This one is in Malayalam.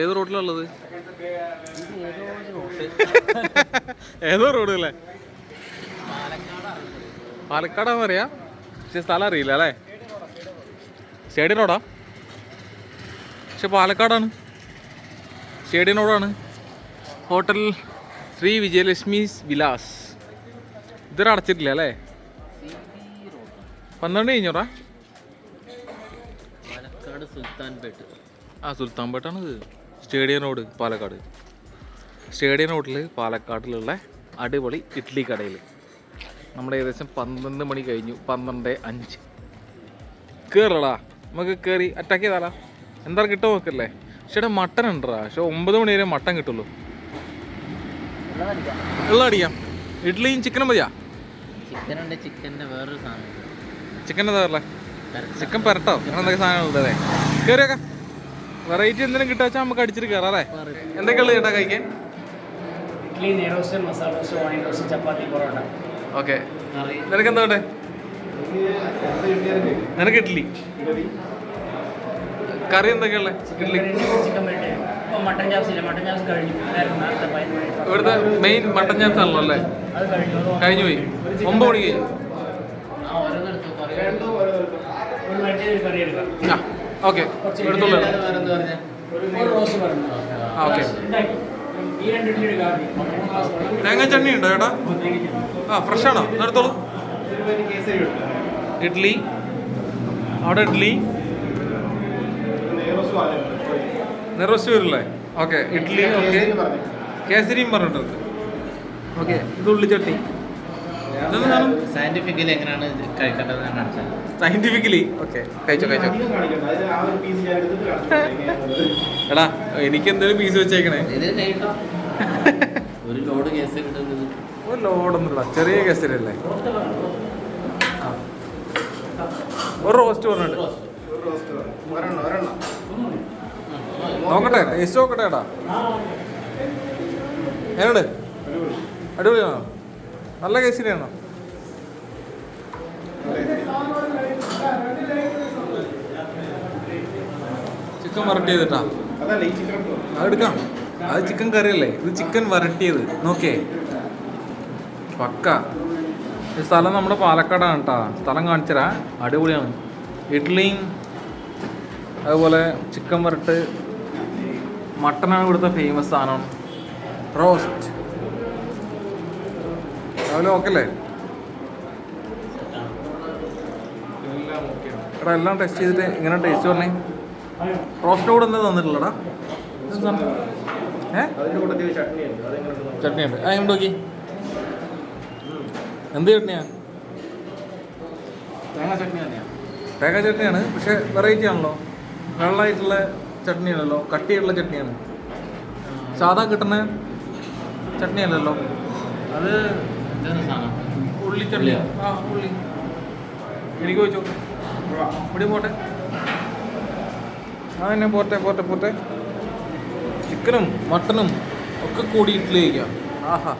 ഏത് റോഡിലുള്ളത് ഏതോ റോഡ് അല്ലേ പാലക്കാടാന്ന് അറിയാ പക്ഷെ സ്ഥലം അറിയില്ല അല്ലേ? സ്റ്റേഡിയം റോഡാ പക്ഷെ പാലക്കാടാണ്. സ്റ്റേഡിയം റോഡാണ് ഹോട്ടൽ ശ്രീ വിജയലക്ഷ്മി വിലാസ്. ഇതുവരെ അടച്ചിട്ടില്ല അല്ലേ? പന്ത്രണ്ട് കഴിഞ്ഞോടാ? ആ സുൽത്താൻപേട്ടാണ് ഇത് സ്റ്റേഡിയം റോഡ് പാലക്കാട്. സ്റ്റേഡിയം റോഡിൽ പാലക്കാട്ടിലുള്ള അടിപൊളി ഇഡ്ഡലി കടയിൽ നമ്മുടെ ഏകദേശം പന്ത്രണ്ട് മണി കഴിഞ്ഞു പന്ത്രണ്ട് അഞ്ച്. കയറടാ നമുക്ക് കയറി അറ്റാക്ക് ചെയ്താലാ. എന്താ കിട്ടുമോ നോക്കല്ലേ പക്ഷേ ഇവിടെ മട്ടൻ ഉണ്ടടാ പക്ഷെ ഒമ്പത് മണി വരെ മട്ടൻ കിട്ടുള്ളൂ. വെള്ളം അടിക്കാം ഇഡ്ഡലിയും ചിക്കനും മതിയാ? ചിക്കൻ ഉണ്ട് ചിക്കന്റെ വേറൊരു സാധനം ചിക്കൻ എന്താ ചിക്കൻ പെരട്ടോ. അങ്ങനെ എന്തൊക്കെ സാധനങ്ങളുണ്ട് അതെ കയറിയൊക്കെ വെറൈറ്റി എന്തെങ്കിലും കിട്ടുക വെച്ചാൽ നമുക്ക് അടിച്ചിട്ട് കയറാം അല്ലേ? എന്തൊക്കെയുള്ളത് ചേട്ടാ കഴിക്കാൻ? ഇഡ്ഡലി നെയ്റോസ്റ്റ് മസാല റോസ്റ്റ് വൈൻ റോസ്റ്റ് ചപ്പാത്തി പൊറോട്ട. ഓക്കെ. നിനക്ക് എന്താ വേണ്ടേ? നിനക്ക് idli curry എന്തൊക്കെയുള്ള idli mutton chops mutton chops കഴിഞ്ഞു. ഇവിടുത്തെ മെയിൻ മട്ടൻ ചാപ്സ് ആണല്ലോ അല്ലേ? കഴിഞ്ഞു. പോയി. ഒമ്പത് മണി കഴിഞ്ഞു ആ. ഓക്കെ എടുത്തോളൂ. ഓക്കെ. തേങ്ങ ചട്നി ഉണ്ടോ ചേട്ടാ? ആ ഫ്രഷ് ആണോ? എടുത്തോളൂ. ഇഡ്ലി. അവിടെ ഇഡ്ലി. നെറോസ് വരില്ലേ ഓക്കെ ഇഡ്ലി ഓക്കെ. കേസരിയും പറഞ്ഞിട്ടുണ്ട്. ഓക്കെ ഇത് ഇതെന്താ സാധനം സയന്റിഫിക്കലി എങ്ങനെയാണ് കഴിക്കേണ്ടത് സയന്റിഫിക്കലി ഓക്കെ കഴിച്ചോ കഴിച്ചോ. എടാ എനിക്ക് എന്തെങ്കിലും പീസ് വെച്ചേക്കണേ ഒരു ലോഡ് കേസ് കിട്ടുന്നത് ഒരു ലോഡൊന്നുമില്ല ചെറിയ കേസരല്ലേ ഒരു റോസ്റ്റ് പറഞ്ഞിട്ട്. നോക്കട്ടെ ടേസ്റ്റ് നോക്കട്ടെ എടാ. എങ്ങനെയുണ്ട്? അടിപൊളിയാണോ? നല്ല കേസിനെയാണോ. ചിക്കൻ വരട്ടി ചെയ്തിട്ടാ അതെടുക്കാം അത് ചിക്കൻ കറിയല്ലേ? ഇത് ചിക്കൻ വരട്ടിയത്. നോക്കേ പക്ക. ഈ സ്ഥലം നമ്മുടെ പാലക്കാടാണ് കേട്ടോ. സ്ഥലം കാണിച്ചരാ അടിപൊളിയാണ്. ഇഡ്ഡലിയും അതുപോലെ ചിക്കൻ വരട്ട്. മട്ടനാണ് ഇവിടുത്തെ ഫേമസ് സാധനം. റോസ്റ്റ് രാവിലെ ഓക്കല്ലേ എടാ എല്ലാം ടെസ്റ്റ് ചെയ്തിട്ട് ഇങ്ങനെ ടേസ്റ്റ് പറഞ്ഞേ. റോസ്റ്റ് കൂടെ എന്താ തന്നിട്ടില്ലടാ? ഏ? ചട്നി ഉണ്ട് ആ ഇങ്ങോട്ട് നോക്കി. എന്ത് ചട്നിയാ? തേങ്ങ ചട്നിയാണ് പക്ഷെ വെറൈറ്റി ആണല്ലോ. വെള്ളമായിട്ടുള്ള ചട്നിയാണല്ലോ കട്ടിയുള്ള ചട്നിയാണ്. സാധാ കിട്ടുന്ന ചട്നിയല്ലല്ലോ. അത് ആ ഉള്ളി. എനിക്ക് വെച്ചോ. ഇവിടെ പോട്ടെ. ആ തന്നെ പോട്ടെ പോട്ടെ പോട്ടെ. ചിക്കനും മട്ടനും ഒക്കെ കൂടി ഇഡ്ഡലി കഴിക്കാം ആഹാ.